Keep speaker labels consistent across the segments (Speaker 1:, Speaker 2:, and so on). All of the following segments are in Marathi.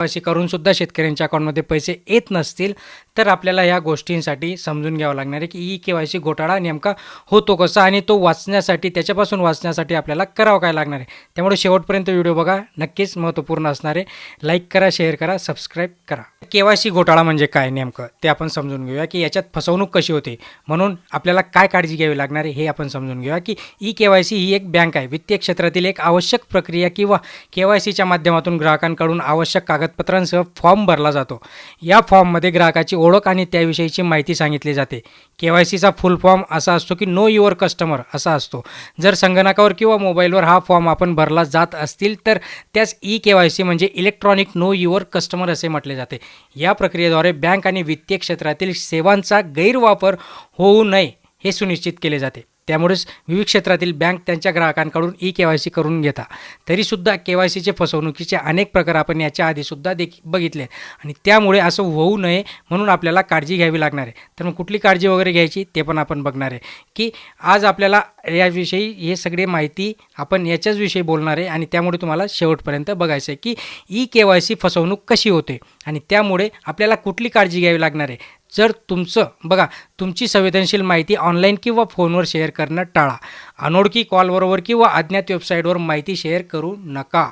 Speaker 1: अशी करून सुद्धा शेतकऱ्यांच्या अकाउंटमध्ये पैसे येत नसतील तर आपल्याला ह्या गोष्टींसाठी समजून घ्यावं लागणार आहे की ई के वाय सी घोटाळा नेमका होतो कसा आणि तो वाचण्यासाठी त्याच्यापासून वाचण्यासाठी आपल्याला करावं काय लागणार आहे? त्यामुळे शेवटपर्यंत व्हिडिओ बघा नक्कीच महत्त्वपूर्ण असणार आहे. लाईक करा शेअर करा सबस्क्राईब करा. के वाय सी घोटाळा म्हणजे काय नेमकं? ते आपण समजून घेऊया की याच्यात फसवणूक कशी होते? म्हणून आपल्याला काय काळजी घ्यावी लागणार आहे हे आपण समजून घेऊया की ई के वाय सी ही एक बँक आहे. वित्तीय क्षेत्रातील एक आवश्यक प्रक्रिया किंवा के वाय सीच्या माध्यमातून ग्राहकांकडून आवश्यक कागद कागदपत्रांसह फॉर्म भरला जातो. या फॉर्ममध्ये ग्राहकाची ओळख आणि त्याविषयीची माहिती सांगितली जाते. के वाय सीचा फुल फॉर्म असा असतो की नो युअर कस्टमर असा असतो. जर संगणकावर किंवा मोबाईलवर हा फॉर्म आपण भरला जात असतील तर त्यास ई के वाय सी म्हणजे इलेक्ट्रॉनिक नो युअर कस्टमर असे म्हटले जाते. या प्रक्रियेद्वारे बँक आणि वित्तीय क्षेत्रातील सेवांचा गैरवापर होऊ नये हे सुनिश्चित केले जाते. त्यामुळेच विविध क्षेत्रातील बँक त्यांच्या ग्राहकांकडून ई के वाय सी करून घेता तरीसुद्धा के वाय सीचे फसवणुकीचे अनेक प्रकार आपण याच्या आधीसुद्धा देखील बघितले. आणि त्यामुळे असं होऊ नये म्हणून आपल्याला काळजी घ्यावी लागणार आहे. तर मग कुठली काळजी वगैरे घ्यायची ते पण आपण बघणार आहे. की आज आपल्याला याविषयी हे सगळे माहिती आपण याच्याच विषयी बोलणार आहे आणि त्यामुळे तुम्हाला शेवटपर्यंत बघायचं आहे की ई के वाय सी फसवणूक कशी होते आणि त्यामुळे आपल्याला कुठली काळजी घ्यावी लागणार आहे. जर तुमचं बघा तुमची संवेदनशील माहिती ऑनलाईन किंवा फोनवर शेअर करणं टाळा. अनोळखी कॉलबरोबर किंवा अज्ञात वेबसाईटवर माहिती शेअर करू नका.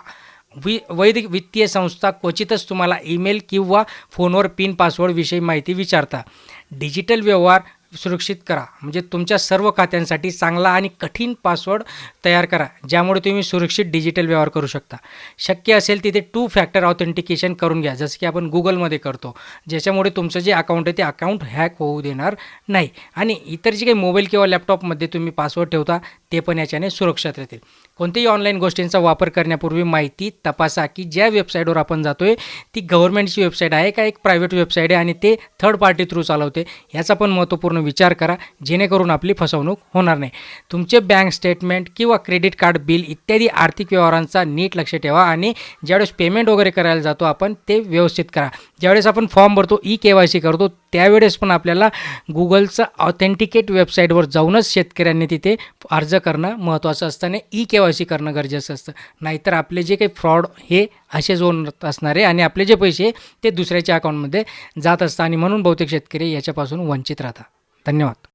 Speaker 1: वि वैध वित्तीय संस्था क्वचितच तुम्हाला ईमेल किंवा फोनवर पिन पासवर्डविषयी माहिती विचारता. डिजिटल व्यवहार सुरक्षित करा. म्हणजे तुमच्या सर्व खात्यांसाठी चांगला आणि कठीण पासवर्ड तयार करा ज्यामुळे तुम्ही सुरक्षित डिजिटल व्यवहार करू शकता. शक्य असेल तिथे टू फॅक्टर ऑथेंटिकेशन करून घ्या जसं की आपण गुगलमध्ये करतो ज्याच्यामुळे तुमचं जे अकाउंट आहे ते अकाउंट हॅक होऊ देणार नाही. आणि इतर जे काही मोबाईल किंवा लॅपटॉपमध्ये तुम्ही पासवर्ड ठेवता ते पण याच्याने सुरक्षित राहतील. कोणत्याही ऑनलाईन गोष्टींचा वापर करण्यापूर्वी माहिती तपासा की ज्या वेबसाईटवर आपण जातो आहे ती गव्हर्नमेंटची वेबसाईट आहे का एक प्रायव्हेट वेबसाईट आहे आणि ते थर्ड पार्टी थ्रू चालवते? याचा पण महत्त्वपूर्ण विचार करा जेणेकरून आपली फसवणूक होणार नाही. तुमचे बँक स्टेटमेंट किंवा क्रेडिट कार्ड बिल इत्यादी आर्थिक व्यवहारांचा नीट लक्ष ठेवा आणि ज्यावेळेस पेमेंट वगैरे करायला जातो आपण ते व्यवस्थित करा. ज्यावेळेस आपण फॉर्म भरतो ई के वाय सी करतो त्यावेळेस पण आपल्याला गुगलचं ऑथेंटिकेट वेबसाईटवर जाऊनच शेतकऱ्यांनी तिथे अर्ज करणं महत्त्वाचं असताना ई के वाय सी करणं गरजेचं असतं. नाहीतर आपले जे काही फ्रॉड हे असेच होत असणारे आणि आपले जे पैसे ते दुसऱ्याच्या अकाउंटमध्ये जात असतात आणि म्हणून बहुतेक शेतकरी याच्यापासून वंचित राहतात. धन्यवाद.